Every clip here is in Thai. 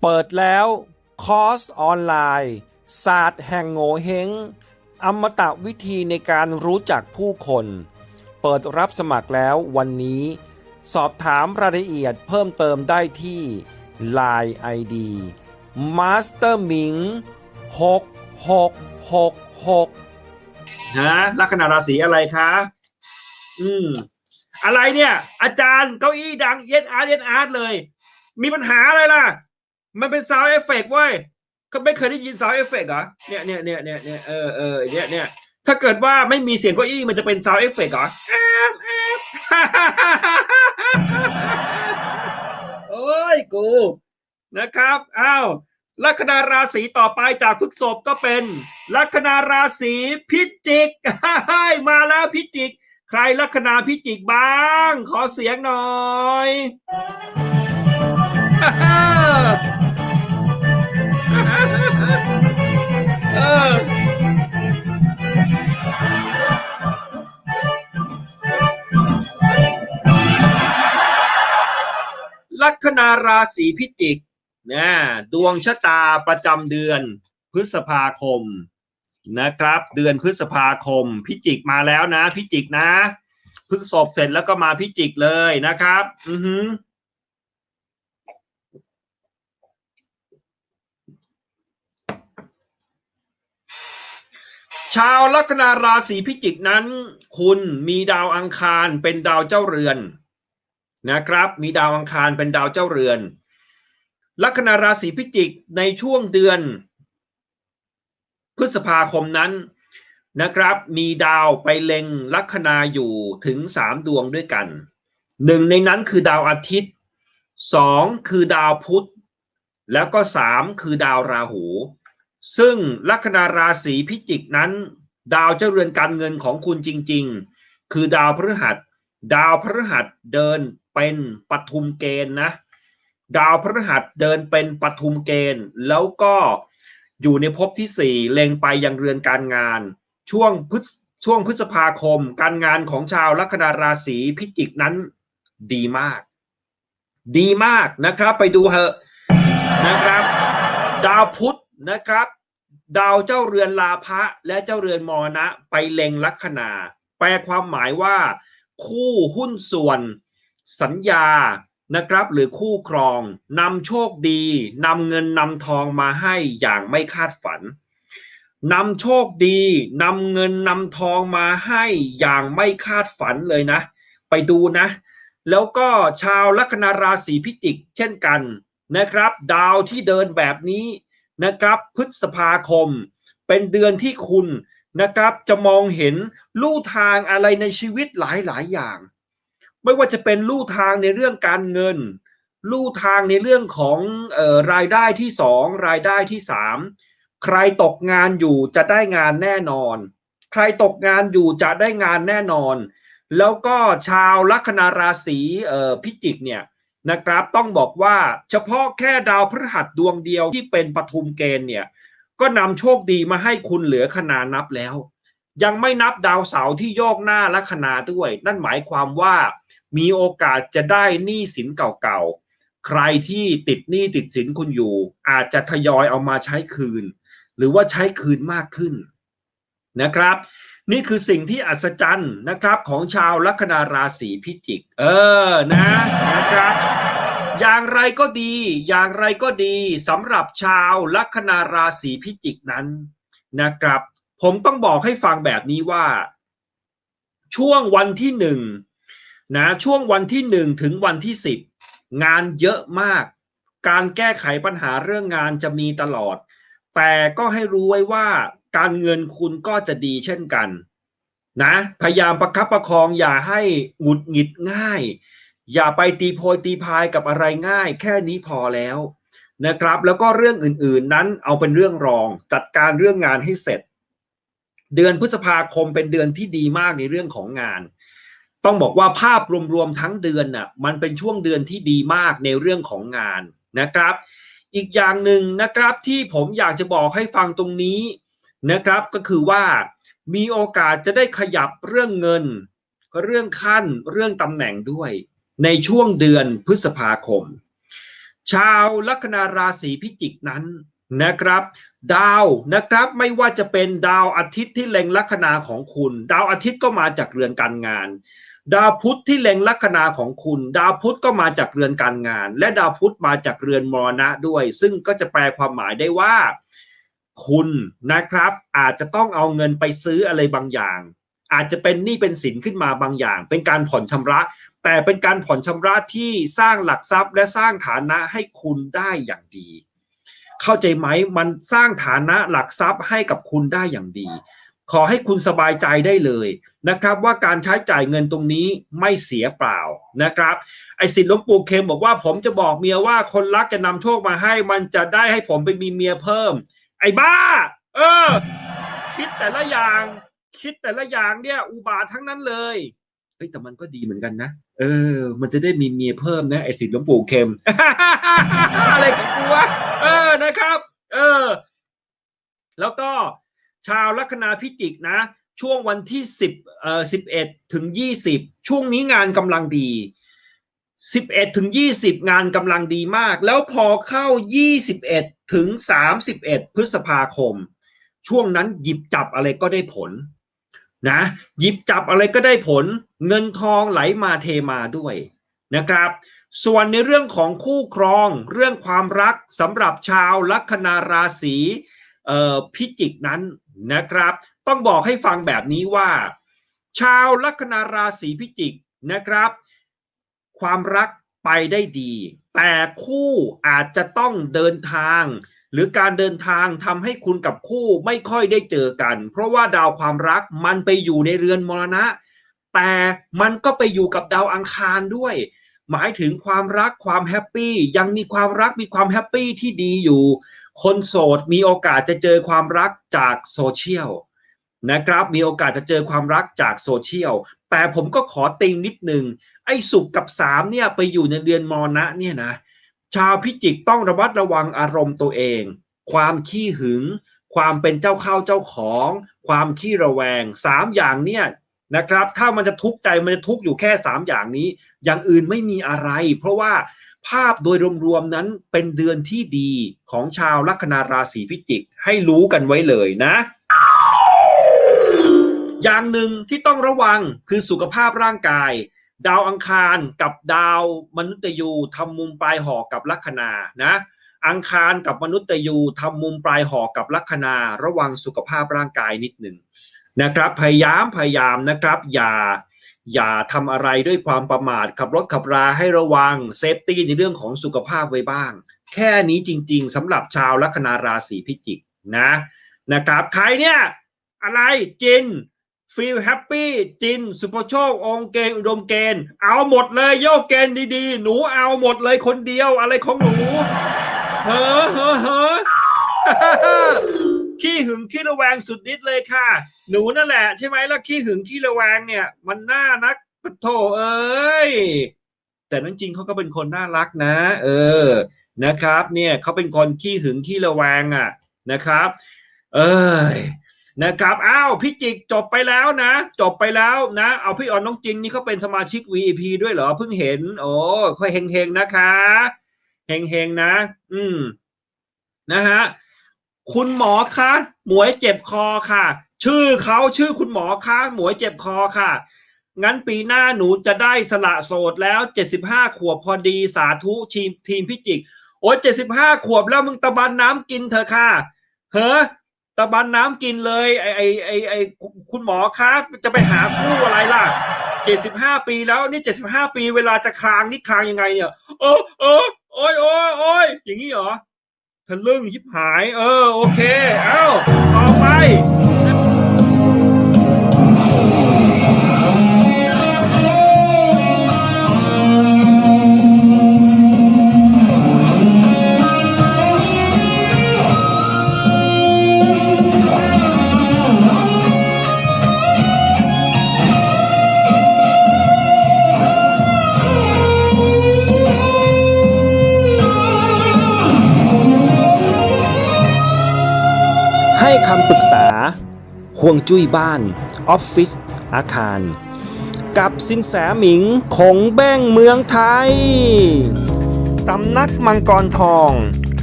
เปิดแล้วคอร์สออนไลน์ ศาสตร์แห่งโงเฮงอมตะวิธีในการรู้จักผู้คน เปิดรับสมัครแล้ววันนี้ สอบถามรายละเอียดเพิ่มเติมได้ที่ Line ID Master Ming 6666ฮะลัคนาราศีอะไรคะ อืม อะไรเนี่ย อาจารย์เก้าอี้ดังเย็นอาร์เย็นอาร์เลย มีปัญหาอะไรล่ะ มันเป็นซาวเอฟเฟกต์เว้ยเขาไม่เคยได้ยินซาวเอฟเฟกต์เหรอเนี่ยเนี่ยเนี่ยเนี่ยเนี่ยเออเออเนี่ยเนี่ยถ้าเกิดว่าไม่มีเสียงเก้าอี้มันจะเป็นซาวเอฟเฟกต์เหรออบแอโอ้ยกูนะครับอ้าวลัคนาราศีต่อไปจากพฤษภก็เป็น ลัคนาราศีพิจิกมาแล้วพิจิก ใครลัคนาพิจิกบ้าง ขอเสียงหน่อย ราศีพิจิกนะดวงชะตาประจำเดือนพฤษภาคมนะครับ เดือนพฤษภาคม พิจิกมาแล้วนะ พิจิกนะพฤษภเสร็จแล้วก็มาพิจิกเลยนะครับ อือหือชาวลัคนาราศีพิจิกนั้น คุณมีดาวอังคารเป็นดาวเจ้าเรือน นะครับ มีดาวอังคารเป็นดาวเจ้าเรือน ลัคนาราศีพิจิกในช่วงเดือน พฤษภาคมนั้นนะครับ มีดาวไปเล็งลัคนาอยู่ถึงสามดวงด้วยกันหนึ่งในนั้นคือดาวอาทิตย์สองคือดาวพุธ แล้วก็สามคือดาวราหู ซึ่งลัคนาราศีพิจิกนั้น ดาวเจ้าเรือนการเงินของคุณจริง ๆ คือดาวพฤหัส ดาวพฤหัสเดิน เป็นปทุมเกณฑ์นะ ดาวพฤหัสเดินเป็นปทุมเกณฑ์ แล้วก็อยู่ในภพที่สี่เล็งไปยังเรือนการงาน ช่วงพฤษช่วงพฤษภาคม การงานของชาวลัคนาราศีพิจิกนั้นดีมาก ดีมากนะครับ ไปดูเหอะนะครับ ดาวพุธนะครับ ดาวเจ้าเรือนลาภะและเจ้าเรือนมรณะไปเล็งลัคนา แปลความหมายว่า คู่หุ้นส่วน สัญญานะครับหรือคู่ครองนำโชคดีนำเงินนำทองมาให้อย่างไม่คาดฝันนำโชคดีนำเงินนำทองมาให้อย่างไม่คาดฝันเลยนะ ไปดูนะ แล้วก็ชาวลัคนาราศีพิจิก เช่นกันนะครับ ดาวที่เดินแบบนี้นะครับพฤษภาคม เป็นเดือนที่คุณนะครับจะมองเห็นลู่ทางอะไรในชีวิตหลายๆ อย่าง ไม่ว่าจะเป็นลู่ทางในเรื่องการเงิน ลู่ทางในเรื่องของออรายได้ที่สองรายได้ที่สามใครตกงานอยู่จะได้งานแน่นอน ใครตกงานอยู่จะได้งานแน่นอน แล้วก็ชาวลัคนาราศีพิจิกเนี่ยนะครับต้องบอกว่าเฉพาะแค่ดาวพฤหัสดวงเดียวที่เป็นปทุมเกณฑ์เนี่ยก็นำโชคดีมาให้คุณเหลือขนานับแล้ว ยังไม่นับดาวเสาร์ที่โยกหน้าลัคนาด้วย นั่นหมายความว่ามีโอกาสจะได้หนี้สินเก่าๆ ใครที่ติดหนี้ติดสินคุณอยู่ อาจจะทยอยเอามาใช้คืน หรือว่าใช้คืนมากขึ้นนะครับ นี่คือสิ่งที่อัศจรรย์นะครับของชาวลัคนาราศีพิจิก เออนะนะครับ อย่างไรก็ดี อย่างไรก็ดีสำหรับชาวลัคนาราศีพิจิกนั้นนะครับ ผมต้องบอกให้ฟังแบบนี้ว่า ช่วงวันที่หนึ่งนะช่วงวันที่หนึ่งถึงวันที่สิบงานเยอะมาก การแก้ไขปัญหาเรื่องงานจะมีตลอด แต่ก็ให้รู้ไว้ว่าการเงินคุณก็จะดีเช่นกันนะพยายามประคับประคองอย่าให้หงุดหงิดง่าย อย่าไปตีโพยตีพายกับอะไรง่าย แค่นี้พอแล้วนะครับ แล้วก็เรื่องอื่นๆนั้นเอาเป็นเรื่องรองจัดการเรื่องงานให้เสร็จ เดือนพฤษภาคมเป็นเดือนที่ดีมากในเรื่องของงาน ต้องบอกว่าภาพรวมๆทั้งเดือนน่ะมันเป็นช่วงเดือนที่ดีมากในเรื่องของงานนะครับ อีกอย่างหนึ่งนะครับที่ผมอยากจะบอกให้ฟังตรงนี้นะครับก็คือว่ามีโอกาสจะได้ขยับเรื่องเงิน เรื่องขั้นเรื่องตำแหน่งด้วย ในช่วงเดือนพฤษภาคม ชาวลัคนาราศีพิจิกนั้นนะครับ ดาวนะครับไม่ว่าจะเป็นดาวอาทิตย์ที่เล็งลัคนาของคุณ ดาวอาทิตย์ก็มาจากเรือนการงาน ดาวพุธที่เล็งลัคนาของคุณ ดาวพุธก็มาจากเรือนการงาน และดาวพุธมาจากเรือนมรณะด้วย ซึ่งก็จะแปลความหมายได้ว่า คุณนะครับ อาจจะต้องเอาเงินไปซื้ออะไรบางอย่าง อาจจะเป็นหนี้เป็นสินขึ้นมาบางอย่าง เป็นการผ่อนชำระ แต่เป็นการผ่อนชำระที่สร้างหลักทรัพย์และสร้างฐานะให้คุณได้อย่างดี เข้าใจไหมมันสร้างฐานะหลักทรัพย์ให้กับคุณได้อย่างดี ขอให้คุณสบายใจได้เลยนะครับ ว่าการใช้จ่ายเงินตรงนี้ไม่เสียเปล่านะครับ ไอ้สิทธิ์หลวงปู่เข็มบอกว่าผมจะบอกเมียว่าคนรักจะนำโชคมาให้ มันจะได้ให้ผมไปมีเมียเพิ่ม ไอ้บ้า เออ คิดแต่ละอย่าง คิดแต่ละอย่างเนี่ยอุบาททั้งนั้นเลยเฮ้ยแต่มันก็ดีเหมือนกันนะ เออ มันจะได้มีเมียเพิ่มนะไอ้สิทธิ์หลวงปู่เข็มอะไรของกูวะ เออนะครับ เออ แล้วก็ชาวลัคนาพิจิกนะ ช่วงวันที่สิบเอ่อสิบเอ็ดถึงยี่สิบช่วงนี้งานกำลังดีสิบเอ็ดถึงยี่สิบงานกำลังดีมาก แล้วพอเข้ายี่สิบเอ็ดถึงสามสิบเอ็ดพฤษภาคม ช่วงนั้นหยิบจับอะไรก็ได้ผลนะหยิบจับอะไรก็ได้ผลเงินทองไหลมาเทมาด้วยนะครับ ส่วนในเรื่องของคู่ครองเรื่องความรักสำหรับชาวลัคนาราศีพิจิกนั้นนะครับ ต้องบอกให้ฟังแบบนี้ว่า ชาวลัคนาราศีพิจิกนะครับ ความรักไปได้ดี แต่คู่อาจจะต้องเดินทาง หรือการเดินทางทำให้คุณกับคู่ไม่ค่อยได้เจอกัน เพราะว่าดาวความรักมันไปอยู่ในเรือนมรณะ แต่มันก็ไปอยู่กับดาวอังคารด้วย หมายถึงความรักความแฮปปี้ยังมีความรักมีความแฮปปี้ที่ดีอยู่ คนโสดมีโอกาสจะเจอความรักจากโซเชียลนะครับมีโอกาสจะเจอความรักจากโซเชียลแต่ผมก็ขอติงนิดนึงไอ้สุขกับสามเนี่ยไปอยู่ในเรือนมรณะเนี่ยนะชาวพิจิกต้องระมัดระวังอารมณ์ตัวเอง ความขี้หึง ความเป็นเจ้าเข้าเจ้าของ ความขี้ระแวงสามอย่างเนี่ย นะครับ ถ้ามันจะทุกข์ใจมันจะทุกข์อยู่แค่สามอย่างนี้ อย่างอื่นไม่มีอะไร เพราะว่าภาพโดยรวมๆนั้นเป็นเดือนที่ดีของชาวลัคนาราศีพิจิก ให้รู้กันไว้เลยนะ อย่างหนึ่งที่ต้องระวังคือสุขภาพร่างกาย ดาวอังคารกับดาวมนุษย์ยูทำมุมปลายหอกกับลัคนานะอังคารกับมนุษย์ยูทำมุมปลายหอกกับลัคนา ระวังสุขภาพร่างกายนิดหนึ่ง นะครับ พยายามพยายามนะครับ อย่าอย่าทำอะไรด้วยความประมาท ขับรถขับราให้ระวังเซฟตี้ในเรื่องของสุขภาพไว้บ้าง แค่นี้จริง ๆสำหรับชาวลัคนาราศีพิจิกนะนะครับ ใครเนี่ยอะไรจินฟีลแฮปปี้จินสุภโชคองเกณฑ์อุดมเกณฑ์เอาหมดเลยโยกเกณฑ์ดีๆ หนูเอาหมดเลยคนเดียวอะไรของหนูเฮ้อเฮ้อเฮ้อ ขี้หึงขี้ระแวงสุดฤทธิ์เลยค่ะ หนูนั่นแหละใช่ไหมล่ะขี้หึงขี้ระแวงเนี่ย มันน่านักปะโถเอ้ยแต่นั้นจริงเขาก็เป็นคนน่ารักนะ เออนะครับ เนี่ยเขาเป็นคนขี้หึงขี้ระแวงอะนะครับ เอ้ยนะครับอ้าวพี่จิกจบไปแล้วนะ จบไปแล้วนะ เอาพี่อ่อนน้องจินนี่เขาเป็นสมาชิก VIP ด้วยเหรอเพิ่งเห็น โอ้ค่อยเฮงๆนะคะเฮงๆนะ อืมนะฮะ คุณหมอคะหมวยเจ็บคอค่ะ ชื่อเขาชื่อคุณหมอคะหมวยเจ็บคอค่ะ งั้นปีหน้าหนูจะได้สละโสดแล้วเจ็ดสิบห้าขวบพอดีสาธุทีมทีมพิจิก โอ้ยเจ็ดสิบห้าขวบแล้วมึงตะบันน้ำกินเถอะค่ะเฮ้อตะบันน้ำกินเลยไอไอไอไอคุณหมอคะจะไปหาคู่อะไรล่ะเจ็ดสิบห้าปีแล้วนี่เจ็ดสิบห้าปีเวลาจะคลางนี่คลางยังไงเนี่ย เออเออโอ้ยโอ้ยโอ้ยอย่างนี้เหรอ ทะลึ่งยิบหาย เออ โอเค เอ้า ต่อไป ให้คำปรึกษาห่วงจุ้ยบ้าน ออฟฟิศอาคาร กับสินแสหมิงคงแบ้งเมืองไทย สำนักมังกรทอง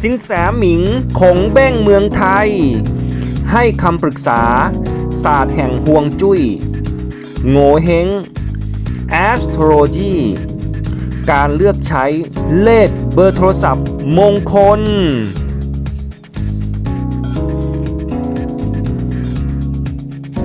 สินแสหมิงคงเบ้งเมืองไทย ให้คำปรึกษา ศาสตร์แห่งห่วงจุย้ย โงเฮง astrology การเลือกใช้เลขเบอร์โทรศัพท์มงคล